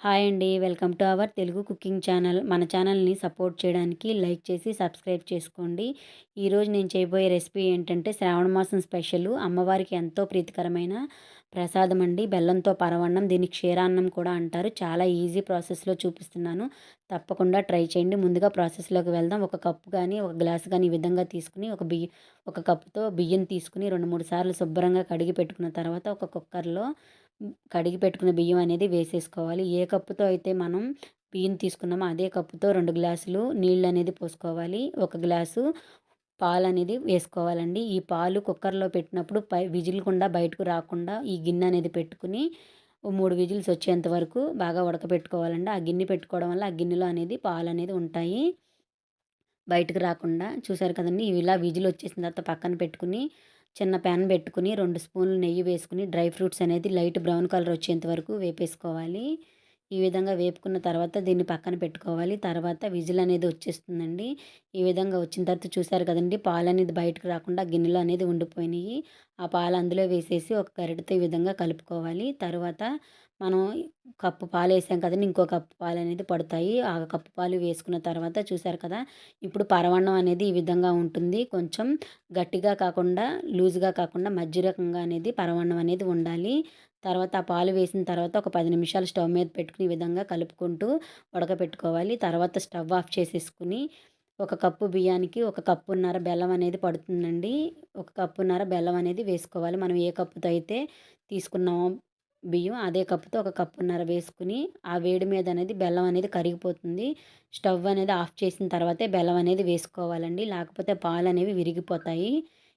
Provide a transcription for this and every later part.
Hi అండి. Welcome to our Telugu cooking channel. మన ఛానల్ని సపోర్ట్ చేయడానికి లైక్ చేసి సబ్స్క్రైబ్ చేసుకోండి. ఈరోజు నేను చేయబోయే రెసిపీ ఏంటంటే శ్రావణ మాసం స్పెషల్. అమ్మవారికి ఎంతో ప్రీతికరమైన ప్రసాదం అండి. బెల్లంతో పరవన్నం దీన్ని క్షీరాన్నం కూడా అంటారు. చాలా ఈజీ ప్రాసెస్లో చూపిస్తున్నాను. తప్పకుండా ట్రై చేయండి. ముందుగా ప్రాసెస్లోకి వెళ్దాం. ఒక కప్పు కానీ ఒక గ్లాస్ కానీ ఈ విధంగా తీసుకుని ఒక బియ్య ఒక కప్పుతో బియ్యం తీసుకుని రెండు మూడు సార్లు శుభ్రంగా కడిగి పెట్టుకున్న తర్వాత ఒక కుక్కర్లో కడిగి పెట్టుకున్న బియ్యం అనేది వేసేసుకోవాలి. ఏ కప్పుతో అయితే మనం బియ్యం తీసుకున్నామో అదే కప్పుతో రెండు గ్లాసులు నీళ్ళు అనేది పోసుకోవాలి. ఒక గ్లాసు పాలు అనేది వేసుకోవాలండి. ఈ పాలు కుక్కర్లో పెట్టినప్పుడు పై విజిల్కుండా బయటకు రాకుండా ఈ గిన్నె అనేది పెట్టుకుని మూడు విజిల్స్ వచ్చేంత వరకు బాగా ఉడకబెట్టుకోవాలండి ఆ గిన్నె పెట్టుకోవడం వల్ల ఆ గిన్నెలో అనేది పాలు అనేది ఉంటాయి. బయటకు రాకుండా చూసారు కదండి? ఇలా విజిల్ వచ్చేసిన తర్వాత పక్కన పెట్టుకుని చిన్న ప్యాన్ పెట్టుకుని రెండు స్పూన్లు నెయ్యి వేసుకుని డ్రై ఫ్రూట్స్ అనేది లైట్ బ్రౌన్ కలర్ వచ్చేంత వరకు వేపేసుకోవాలి. ఈ విధంగా వేపుకున్న తర్వాత దీన్ని పక్కన పెట్టుకోవాలి. తర్వాత విజిల్ అనేది వచ్చేస్తుందండి. ఈ విధంగా వచ్చిన తర్వాత చూసారు కదండి పాలు అనేది బయటకు రాకుండా గిన్నెలో అనేది ఉండిపోయినాయి. ఆ పాలు అందులో వేసేసి ఒక గరిటతో ఈ విధంగా కలుపుకోవాలి. తర్వాత మనం కప్పు పాలు వేసాం కదండి ఇంకో కప్పు పాలు అనేది పడతాయి. ఆ కప్పు పాలు వేసుకున్న తర్వాత చూసారు కదా ఇప్పుడు పరవన్నం అనేది ఈ విధంగా ఉంటుంది. కొంచెం గట్టిగా కాకుండా లూజ్గా కాకుండా మధ్య రకంగా అనేది పరవన్నం అనేది ఉండాలి. తర్వాత ఆ పాలు వేసిన తర్వాత ఒక పది నిమిషాలు స్టవ్ మీద పెట్టుకుని ఈ విధంగా కలుపుకుంటూ ఉడకపెట్టుకోవాలి. తర్వాత స్టవ్ ఆఫ్ చేసేసుకుని ఒక కప్పు బియ్యానికి ఒక కప్పున్నర బెల్లం అనేది పడుతుందండి. ఒక కప్పున్నర బెల్లం అనేది వేసుకోవాలి. మనం ఏ కప్పుతో అయితే తీసుకున్నామో బియ్యం అదే కప్పుతో ఒక కప్పున్నర వేసుకుని ఆ వేడి మీద అనేది బెల్లం అనేది కరిగిపోతుంది. స్టవ్ అనేది ఆఫ్ చేసిన తర్వాతే బెల్లం అనేది వేసుకోవాలండి. లేకపోతే పాలు అనేవి విరిగిపోతాయి.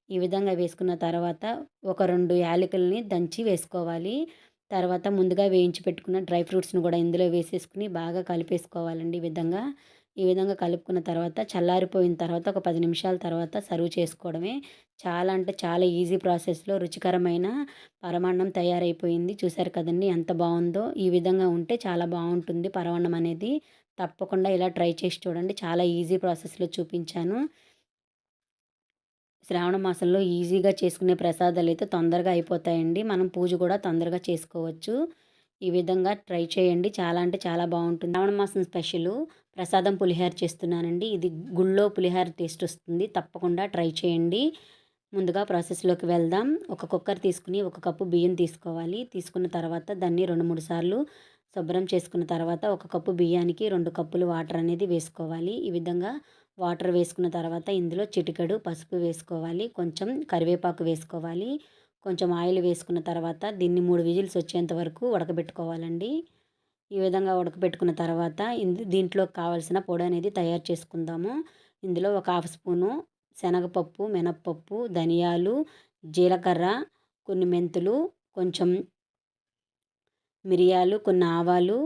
ఈ విధంగా వేసుకున్న తర్వాత ఒక రెండు యాలకుల్ని దంచి వేసుకోవాలి. తర్వాత ముందుగా వేయించి పెట్టుకున్న డ్రై ఫ్రూట్స్ని కూడా ఇందులో వేసేసుకుని బాగా కలిపేసుకోవాలండి ఈ విధంగా. ఈ విధంగా కలుపుకున్న తర్వాత చల్లారిపోయిన తర్వాత ఒక పది నిమిషాల తర్వాత సర్వ్ చేసుకోవడమే చాలా అంటే చాలా ఈజీ ప్రాసెస్లో రుచికరమైన పరమాన్నం తయారైపోయింది. చూసారు కదండి ఎంత బాగుందో. ఈ విధంగా ఉంటే చాలా బాగుంటుంది. పరమాన్నం అనేది తప్పకుండా ఇలా ట్రై చేసి చూడండి. చాలా ఈజీ ప్రాసెస్లో చూపించాను. శ్రావణ మాసంలో ఈజీగా చేసుకునే ప్రసాదాలు అయితే తొందరగా అయిపోతాయండి. మనం పూజ కూడా తొందరగా చేసుకోవచ్చు. ఈ విధంగా ట్రై చేయండి. చాలా అంటే చాలా బాగుంటుంది. శ్రావణ మాసం స్పెషల్ ప్రసాదం పులిహార చేస్తున్నానండి. ఇది గుళ్ళో పులిహార టేస్ట్ వస్తుంది. తప్పకుండా ట్రై చేయండి. ముందుగా ప్రాసెస్లోకి వెళ్దాం. ఒక కుక్కర్ తీసుకుని ఒక కప్పు బియ్యం తీసుకోవాలి. తీసుకున్న తర్వాత దాన్ని రెండు మూడు సార్లు శుభ్రం చేసుకున్న తర్వాత ఒక కప్పు బియ్యానికి రెండు కప్పులు వాటర్ అనేది వేసుకోవాలి. ఈ విధంగా వాటర్ వేసుకున్న తర్వాత ఇందులో చిటికెడు పసుపు వేసుకోవాలి. కొంచెం కరివేపాకు వేసుకోవాలి. కొంచెం ఆయిల్ వేసుకున్న తర్వాత దీన్ని మూడు విజిల్స్ వచ్చేంత వరకు ఉడకబెట్టుకోవాలండి. ఈ విధంగా ఉడకబెట్టుకున్న తర్వాత దీంట్లో కావాల్సిన పొడి అనేది తయారు చేసుకుందాము. ఇందులో ఒక హాఫ్ స్పూను శనగపప్పు మినప్పప్పు ధనియాలు జీలకర్ర కొన్ని మెంతులు కొంచెం మిరియాలు కొన్ని ఆవాలు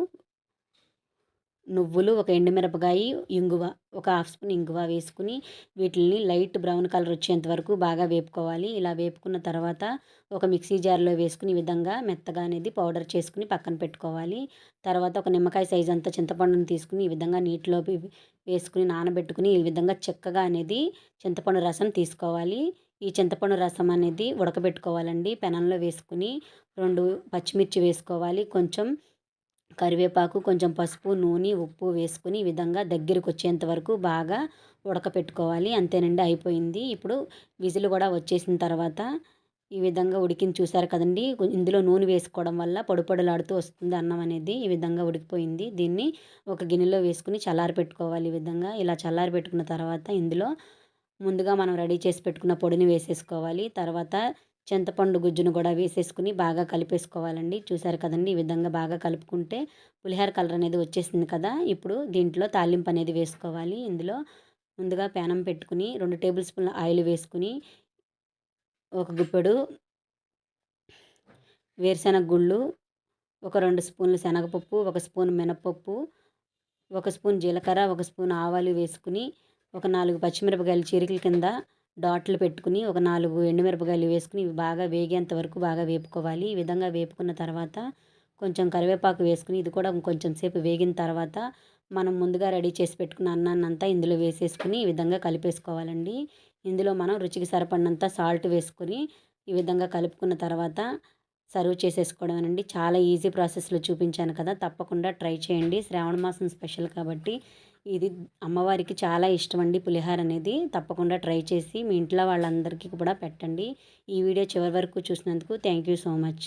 నువ్వులు ఒక ఎండుమిరపకాయ ఇంగువ ఒక హాఫ్ స్పూన్ ఇంగువ వేసుకుని వీటిని లైట్ బ్రౌన్ కలర్ వచ్చేంత వరకు బాగా వేపుకోవాలి. ఇలా వేపుకున్న తర్వాత ఒక మిక్సీ జార్లో వేసుకుని ఈ విధంగా మెత్తగా అనేది పౌడర్ చేసుకుని పక్కన పెట్టుకోవాలి. తర్వాత ఒక నిమ్మకాయ సైజ్ అంతా చింతపండును తీసుకుని ఈ విధంగా నీటిలో వేసుకుని నానబెట్టుకుని ఈ విధంగా చెక్కగా అనేది చింతపండు రసం తీసుకోవాలి. ఈ చింతపండు రసం అనేది ఉడకబెట్టుకోవాలండి. పెనంలో వేసుకుని రెండు పచ్చిమిర్చి వేసుకోవాలి. కొంచెం కరివేపాకు కొంచెం పసుపు నూనె ఉప్పు వేసుకుని ఈ విధంగా దగ్గరికి వచ్చేంత వరకు బాగా ఉడకపెట్టుకోవాలి. అంతేనండి అయిపోయింది. ఇప్పుడు విజిల్ కూడా వచ్చేసిన తర్వాత ఈ విధంగా ఉడికింది. చూసారు కదండి ఇందులో నూనె వేసుకోవడం వల్ల పొడిపొడలాడుతూ వస్తుంది అన్నం అనేది. ఈ విధంగా ఉడికిపోయింది. దీన్ని ఒక గిన్నెలో వేసుకుని చల్లారి పెట్టుకోవాలి ఈ విధంగా. ఇలా చల్లారి పెట్టుకున్న తర్వాత ఇందులో ముందుగా మనం రెడీ చేసి పెట్టుకున్న పొడిని వేసేసుకోవాలి. తర్వాత చింతపండు గుజ్జును కూడా వేసేసుకుని బాగా కలిపేసుకోవాలండి. చూసారు కదండి ఈ విధంగా బాగా కలుపుకుంటే పులిహోర కలర్ అనేది వచ్చేసింది కదా. ఇప్పుడు దీంట్లో తాలింపు అనేది వేసుకోవాలి. ఇందులో ముందుగా పేనం పెట్టుకుని రెండు టేబుల్ స్పూన్ల ఆయిల్ వేసుకుని ఒక గుప్పెడు వేరుశెనగ గుళ్ళు ఒక రెండు స్పూన్లు శనగపప్పు ఒక స్పూన్ మినపప్పు ఒక స్పూన్ జీలకర్ర ఒక స్పూన్ ఆవాలు వేసుకుని ఒక నాలుగు పచ్చిమిరపకాయలు చీరికల కింద డాట్లు పెట్టుకుని ఒక నాలుగు ఎండుమిరపకాయలు వేసుకుని ఇవి బాగా వేగేంత వరకు బాగా వేపుకోవాలి. ఈ విధంగా వేపుకున్న తర్వాత కొంచెం కరివేపాకు వేసుకుని ఇది కూడా కొంచెం సేపు వేగిన తర్వాత మనం ముందుగా రెడీ చేసి పెట్టుకున్న అన్నాన్నంతా ఇందులో వేసేసుకుని ఈ విధంగా కలిపేసుకోవాలండి. ఇందులో మనం రుచికి సరిపడినంత సాల్ట్ వేసుకుని ఈ విధంగా కలుపుకున్న తర్వాత సర్వ్ చేసేసుకోవడం అండి చాలా ఈజీ ప్రాసెస్లో చూపించాను కదా తప్పకుండా ట్రై చేయండి. శ్రావణ మాసం స్పెషల్ కాబట్టి ఇది అమ్మవారికి చాలా ఇష్టం అండి పులిహార అనేది. తప్పకుండా ట్రై చేసి మీ ఇంట్లో వాళ్ళందరికీ కూడా పెట్టండి. ఈ వీడియో చివరి వరకు చూసినందుకు థ్యాంక్ యూ సో మచ్.